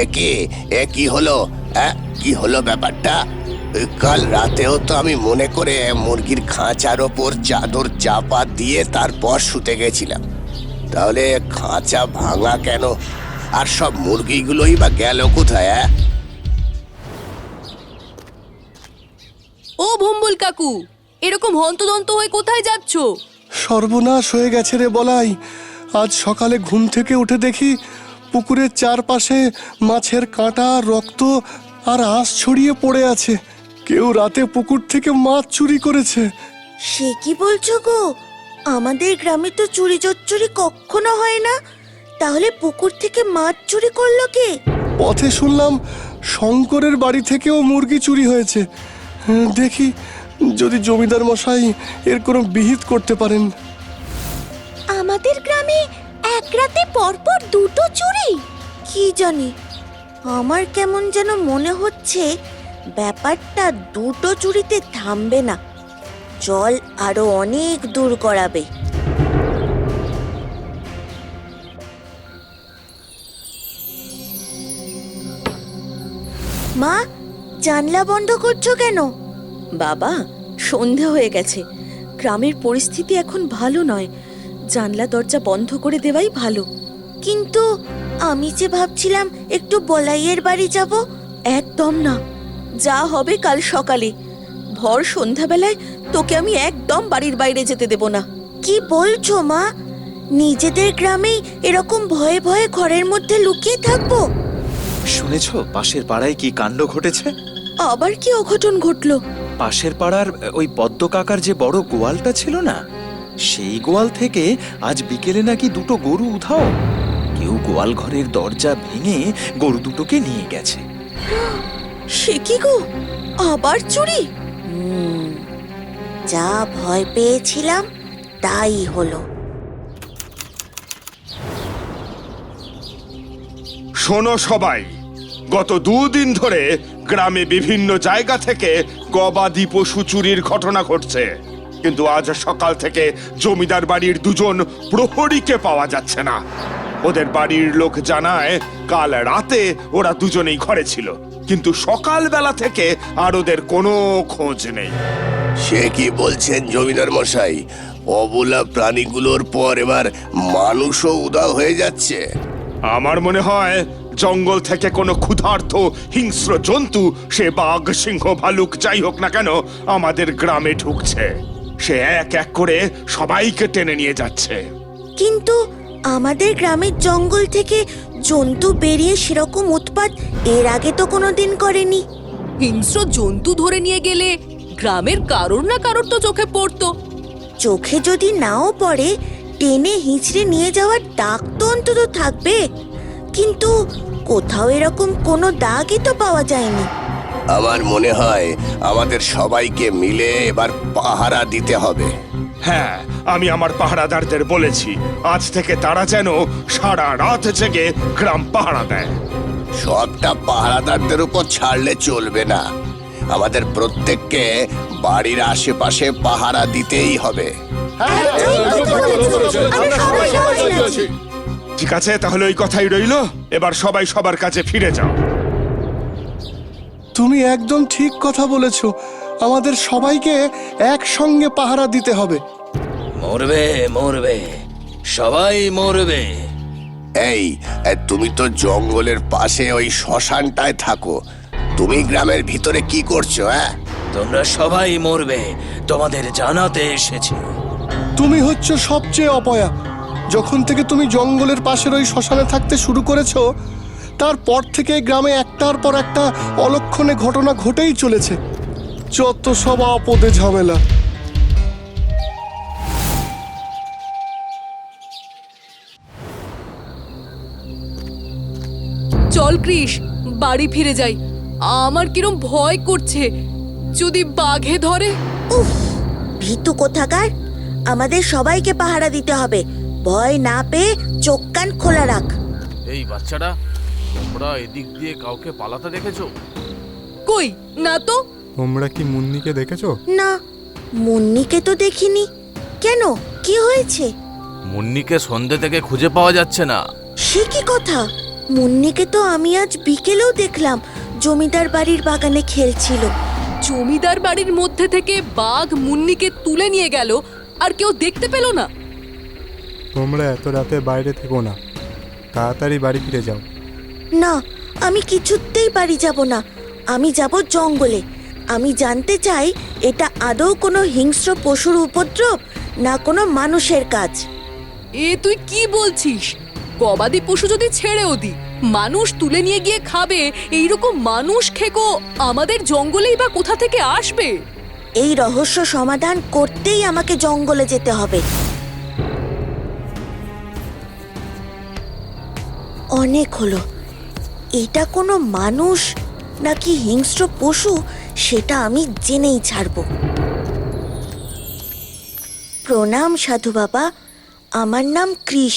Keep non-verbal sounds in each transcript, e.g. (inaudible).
এ কি এ কি হলো কি হলো ব্যাপারটা? কাল রাতেও তো আমি মনে করে মুরগির খাঁচার ওপর চাদর চাপা দিয়ে তারপর শুতে গেছিলাম। তাহলে খাঁচা ভাঙা কেন? আর সব মুরগিগুলোই বা গেল কোথায় ও ভম্বল কাকু এরকম হন্তদন্ত হয়ে কোথায় যাচ্ছ? সর্বনাশ হয়ে গেছে রে বলাই। আজ সকালে ঘুম থেকে উঠে দেখি পুকুরের চারপাশে মাছের কাঁটা রক্ত আর আঁশ ছড়িয়ে পড়ে আছে। কেউ রাতে পুকুর থেকে মাছ চুরি করেছে। সে কি বলছো গো? আমাদের গ্রামে তো চুরি চচ্চুরি কখনো হয় না। তাহলে পুকুর থেকে মাছ চুরি করল কে? পথে শুনলাম শঙ্করের বাড়ি থেকেও মুরগি চুরি হয়েছে। দেখি যদি জমিদার মশাই এর কোনো বিহিত করতে পারেন। আমাদের গ্রামে রাতে পরপর দুটো চুরি। কি জানি, আমার কেমন যেন মনে হচ্ছে ব্যাপারটা দুটো চুরিতে থামবে না। জল আরও অনেক দূর করাবে মা, জানলা বন্ধ করছ কেন? বাবা, সন্ধে হয়ে গেছে। গ্রামের পরিস্থিতি এখন ভালো নয়। জানলা দরজা বন্ধ করে দেওয়াই ভালো। কিন্তু আমি যে ভাবছিলাম একটু বলাইয়ের বাড়ি যাব একদম না। যা হবে কাল সকালে। ভর সন্ধ্যাবেলায় তোকে আমি একদম বাড়ির বাইরে যেতে দেব না। কি বলছো মা? নিজেদের গ্রামেই এরকম ভয়ে ভয়ে ঘরের মধ্যে লুকিয়ে থাকব? শুনেছ পাশের পাড়ায় কি কাণ্ড ঘটেছে? আবার কি অঘটন ঘটলো? পাশের পাড়ার ওই পদ্ম কাকার যে বড় গোয়ালটা ছিল না? সেই গোয়াল থেকে আজ বিকেলে নাকি দুটো গরু উধাও। কেউ গোয়াল ঘরের দরজা ভেঙে গরু দুটোকে নিয়ে গেছে। সে কি গো? আবার চুরি? যা ভয় পেয়েছিলাম তাই হলো। শোনো সবাই গত দুদিন ধরে গ্রামে বিভিন্ন জায়গা থেকে গবাদি পশু চুরির ঘটনা ঘটছে। কিন্তু আজ সকাল থেকে জমিদার বাড়ির দুজন প্রহরীকে পাওয়া যাচ্ছে না। ওদের বাড়ির লোক জানায় কাল রাতে ওরা দুজনেই ঘরে ছিল। কিন্তু সকালবেলা থেকে আর ওদের কোনো খোঁজ নেই। সে কি বলছেন জমিদার মশাই? অবলা প্রাণীগুলোর পর এবার মানুষও উদা হয়ে যাচ্ছে। আমার মনে হয় জঙ্গল থেকে কোনো ক্ষুধার্ত হিংস্র জন্তু সে বাঘ সিংহ ভালুক যাই হোক না কেন আমাদের গ্রামে ঢুকছে। সে এক এক করে সবাইকে টেনে নিয়ে যাচ্ছে। কিন্তু আমাদের গ্রামের জঙ্গল থেকে জন্তু বেরিয়ে সেরকম উৎপাত এর আগে তো কোনোদিন করেনি। হিংস্র জন্তু ধরে নিয়ে গেলে গ্রামের কারোর না কারোর তো চোখে পড়তো। চোখে যদি নাও পড়ে টেনে হিঁচড়ে নিয়ে যাওয়ার দাগ তো অন্তত থাকবে। কিন্তু কোথাও এরকম কোনো দাগই তো পাওয়া যায়নি। আমার মনে হয় আমাদের সবাইকে মিলে এবার পাহারা দিতে হবে। হ্যাঁ আমি আমার পাহারাদারদের বলেছি আজ থেকে তারা যেন সারা রাত জেগে গ্রাম পাহারা দেয়। সবটা পাহারাদারদের উপর ছাড়লে চলবে না। আমাদের প্রত্যেককে বাড়ির আশেপাশে পাহারা দিতেই হবে। ঠিক আছে তাহলে ওই কথাই রইল। এবার সবাই সবার কাছে ফিরে যাও। তুমি একদম ঠিক কথা বলেছ। আমাদের সবাইকে একসঙ্গে পাহারা দিতে হবে। মরবে মরবে। সবাই মরবে। এই তুমি তো জঙ্গলের পাশে ওই শ্মশানটায় থাকো। তুমি গ্রামের ভিতরে কি করছ হ্যাঁ? তোমরা সবাই মরবে। তোমাদের জানাতে এসেছি। তুমি হচ্ছ সবচেয়ে অপয়া। যখন থেকে তুমি জঙ্গলের পাশের ওই শ্মশানে থাকতে শুরু করেছ তারপর থেকে গ্রামে একটার পর একটা অলক্ষণে ঘটনা ঘটেই চলেছে। যত সব আপদে ঝামেলা। চল কৃষ বাড়ি ফিরে যাই। আমার কিরম ভয় করছে। যদি বাঘে ধরে? উফ ভীতু কোথাকার? আমাদের সবাইকে পাহারা দিতে হবে। ভয় না পেয়ে চোখ কান খোলা রাখ। এই বাচ্চাটা তোমরা এদিক দিয়ে কাউকে পালাতে দেখেছ? কই? না তো। তোমরা কি মুন্নিকে দেখেছ? না মুন্নিকে তো দেখিনি। কেন? কি হয়েছে? মুন্নিকে সন্ধে থেকে খুঁজে পাওয়া যাচ্ছে না। সে কি কথা? মুন্নিকে তো আমি আজ বিকেলেও দেখলাম। জমিদার বাড়ির বাগানে খেলছিল। জমিদার বাড়ির মধ্যে থেকে বাঘ মুন্নিকে তুলে নিয়ে গেল আর কেউ দেখতে পেল না। তোমরা এত রাতে বাইরে থেকো না। তাড়াতাড়ি বাড়ি ফিরে যাও। না আমি কিছুতেই বাড়ি যাব না। আমি যাব জঙ্গলে। আমি জানতে চাই এটা আদৌ কোনো হিংস্র পশুর উপদ্রব না কোনো মানুষের কাজ? এ তুই কি বলছিস? গবাদি পশু যদি ছেড়েও দি মানুষ তুলে নিয়ে গিয়ে খাবে এইরকম মানুষ খেকো আমাদের জঙ্গলেই বা কোথা থেকে আসবে? এই রহস্য সমাধান করতেই আমাকে জঙ্গলে যেতে হবে। অনেক হলো। এটা কোনো মানুষ নাকি হিংস্র পশু? সেটা আমি জেনেই ছাড়ব। প্রণাম সাধু বাবা আমার নাম কৃষ।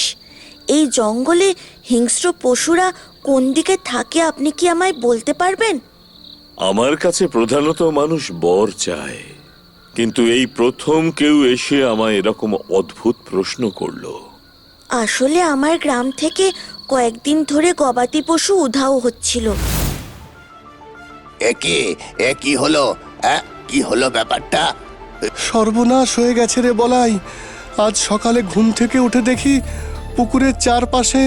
এই জঙ্গলে হিংস্র পশুরা কোন দিকে থাকে আপনি কি আমায় বলতে পারবেন? আমার কাছে প্রধানত মানুষ বর চায় কিন্তু এই প্রথম কেউ এসে আমায় এরকম অদ্ভুত প্রশ্ন করল। আসলে আমার গ্রাম থেকে কয়েকদিন ধরে গবাদি পশু উধাও হচ্ছিল। এ কি? এ কি হলো? কি হলো ব্যাপারটা? সর্বনাশ হয়ে গেছে রে বলাই। আজ সকালে ঘুম থেকে উঠে দেখি পুকুরের চারপাশে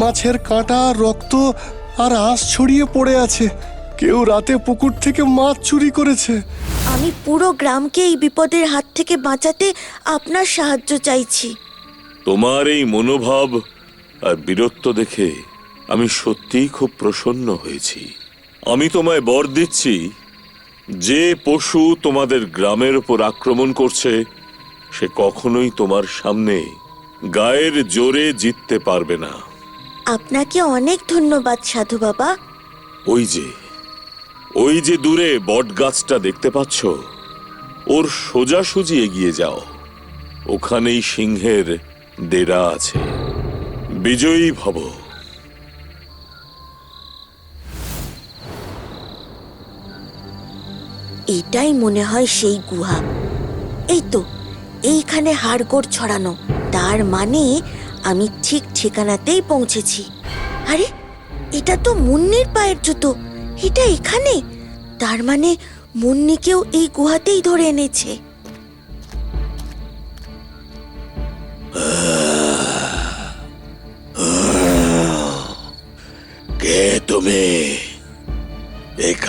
মাছের কাঁটা রক্ত আর আঁশ ছড়িয়ে পড়ে আছে। কেউ রাতে পুকুর থেকে মাছ চুরি করেছে। আমি পুরো গ্রামকে এই বিপদের হাত থেকে বাঁচাতে আপনার সাহায্য চাইছি। তোমার এই মনোভাব আর বীরত্ব দেখে আমি সত্যিই খুব প্রসন্ন হয়েছি। আমি তোমায় বর দিচ্ছি যে পশু তোমাদের গ্রামের উপর আক্রমণ করছে সে কখনোই তোমার সামনে গায়ের জোরে জিততে পারবে না। আপনাকে অনেক ধন্যবাদ সাধু বাবা। ওই যে ওই যে দূরে বট গাছটা দেখতে পাচ্ছ ওর সোজাসুজি এগিয়ে যাও। ওখানেই সিংহের ডেরা আছে। বিজয়ী ভব। এটাই মনে হয় সেই গুহা। এই তো, এইখানে হাড়গোড় ছড়ানো। তার মানে আমি ঠিক ঠিকানাতেই পৌঁছেছি। আরে, এটা তো মুন্নির পায়ের জুতো। এটা এখানে? তার মানে মুন্নিকেও এই গুহাতেই ধরে এনেছে।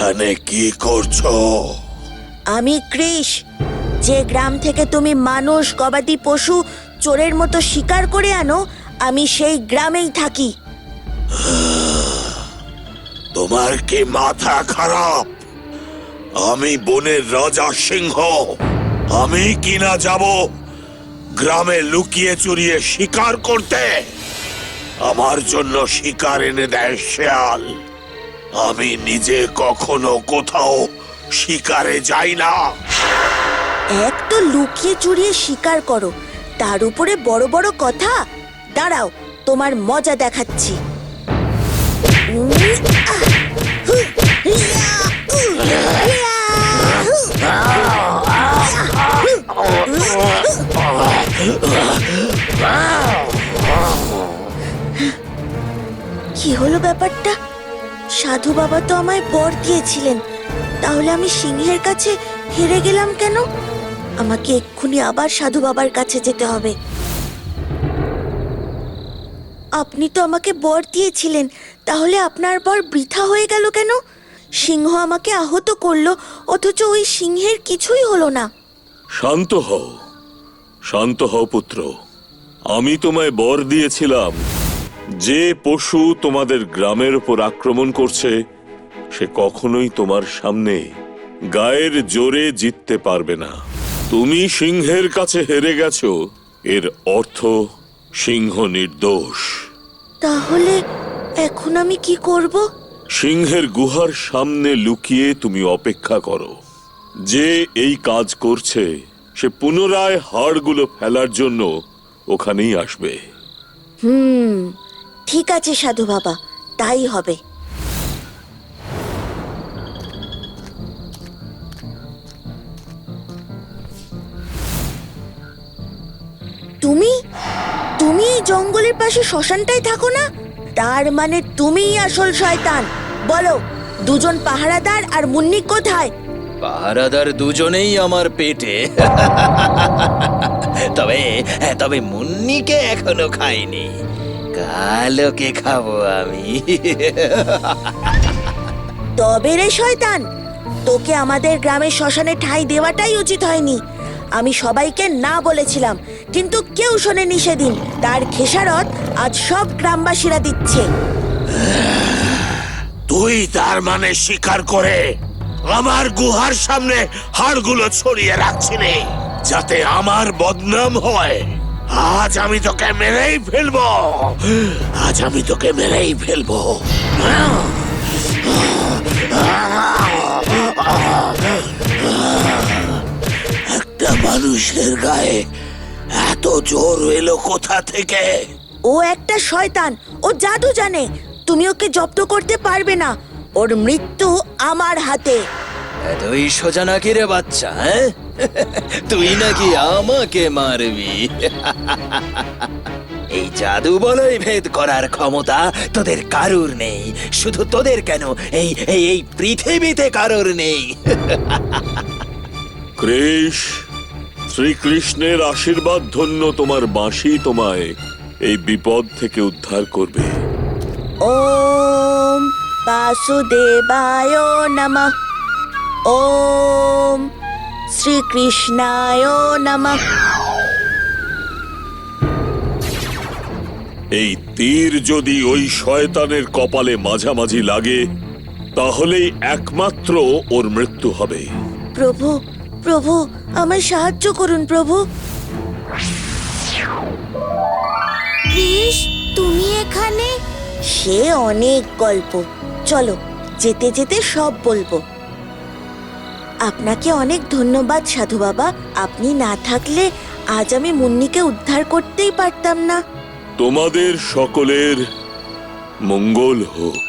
এখানে কি করছ? আমি কৃষ যে গ্রাম থেকে তুমি মানুষ গবাদি পশু চোরের মতো শিকার করে আনো আমি সেই গ্রামেই থাকি। (sighs) তোমার কি মাথা খারাপ? আমি বনের রাজা সিংহ। আমি কিনা যাব গ্রামে লুকিয়ে চুরিয়ে শিকার করতে? আমার জন্য শিকার এনে দেয় শেয়াল। আমি নিজে কখনো কোথাও শিকারে যাই না। এক তো লুকিয়ে চুরিয়ে শিকার করো। তার উপরে বড় বড় কথা। দাঁড়াও, তোমার মজা দেখাচ্ছি। কি হলো ব্যাপারটা? সাধু বাবা তো আমায় বর দিয়েছিলেন। তাহলে আমি সিংহের কাছে হেরে গেলাম কেন? আমাকে এক্ষুনি আবার সাধু বাবার কাছে যেতে হবে। আপনি তো আমাকে বর দিয়েছিলেন, তাহলে আপনার বর বৃথা হয়ে গেল কেন? সিংহ আমাকে আহত করল, অথচ ওই সিংহের কিছুই হলো না। শান্ত হও শান্ত হও পুত্র। আমি তোমায় বর দিয়েছিলাম। যে পশু তোমাদের গ্রামের উপর আক্রমণ করছে সে কখনোই তোমার সামনে গায়ের জোরে জিততে পারবে না। তুমি সিংহের কাছে হেরে গেছো এর অর্থ সিংহ নির্দোষ। তাহলে এখন আমি কি করব? সিংহের গুহার সামনে লুকিয়ে তুমি অপেক্ষা করো। যে এই কাজ করছে সে পুনরায় হাড়গুলো ফেলার জন্য ওখানেই আসবে। হুম ঠিক আছে, সাধু বাবা, তাই হবে। তুমি? তুমি এই জঙ্গলের পাশে শ্মশানটাই থাকো না? তার মানে তুমিই আসল শয়তান। বলো, দুজন পাহারাদার আর মুন্নি কোথায়? পাহারাদার দুজনেই আমার পেটে। (laughs) তবে তবে মুন্নিকে এখনও খাইনি। কালোকে খাব আমি? তবে রে শয়তান তোকে আমাদের গ্রামের শ্মশানে ঠাঁই দেওয়াটাই উচিত হয়নি। আমি সবাইকে না বলেছিলাম কিন্তু কেউ শোনেনি সেদিন। তার খেসারত আজ সব গ্রামবাসীরা দিচ্ছে। তুই তার মানে স্বীকার করে আমার গুহার সামনে হাড়গুলো ছড়িয়ে রাখছিলি যাতে আমার বদনাম হয়। আজ আমি তোকে মেরেই ফেলব। আজ আমি তোকে মেরেই ফেলব। একটা মানুষের গায়ে এত জোর এলো কোথা থেকে? ও একটা শয়তান ও জাদু জানে। তুমি ওকে জব্দ করতে পারবে না। ওর মৃত্যু আমার হাতে। তুই সোজা নাকি রে বাচ্চা হ্যাঁ? (laughs) তুই নাকি আমাকে মারবি? (laughs) এই জাদু বলই ভেদ করার ক্ষমতা তোদের কারুর নেই। শুধু তোদের কেন? এই এই এই পৃথিবীতে কারুর নেই। (laughs) কৃষ শ্রীকৃষ্ণের আশীর্বাদ ধন্য তোমার বাঁশি তোমায় এই বিপদ থেকে উদ্ধার করবে। ওম বাসুদেবায় নমঃ। ওম শ্রীকৃষ্ণায় নমঃ। এই তীর যদি ওই শয়তানের কপালে মাঝামাঝি লাগে তাহলেই একমাত্র ওর মৃত্যু হবে। প্রভু প্রভু আমায় সাহায্য করুন প্রভু। কৃষ তুমি এখানে? সে অনেক গল্প। চলো যেতে যেতে সব বলব। আপনাকে অনেক ধন্যবাদ, সাধু বাবা। আপনি না থাকলে আজ আমি মুন্নিকে উদ্ধার করতেই পারতাম না। তোমাদের সকলের মঙ্গল হোক।